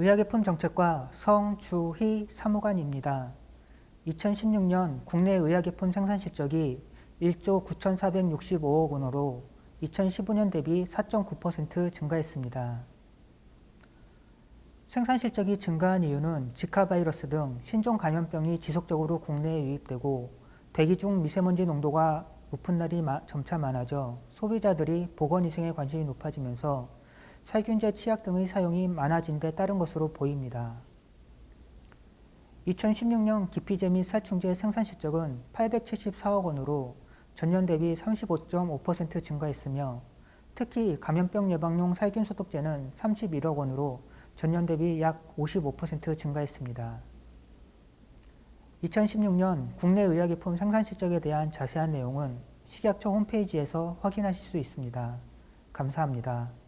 의약예품 정책과 성주희 사무관입니다. 2016년 국내 의약예품 생산 실적이 1조 9,465억 원으로 2015년 대비 4.9% 증가했습니다. 생산 실적이 증가한 이유는 지카 바이러스 등 신종 감염병이 지속적으로 국내에 유입되고 대기 중 미세먼지 농도가 높은 날이 마- 점차 많아져 소비자들이 보건위생에 관심이 높아지면서 살균제 치약 등의 사용이 많아진 데 따른 것으로 보입니다. 2016년 기피제 및 살충제 생산 실적은 874억 원으로 전년 대비 35.5% 증가했으며 특히 감염병 예방용 살균 소독제는 31억 원으로 전년 대비 약 55% 증가했습니다. 2016년 국내 의약예품 생산 실적에 대한 자세한 내용은 식약처 홈페이지에서 확인하실 수 있습니다. 감사합니다.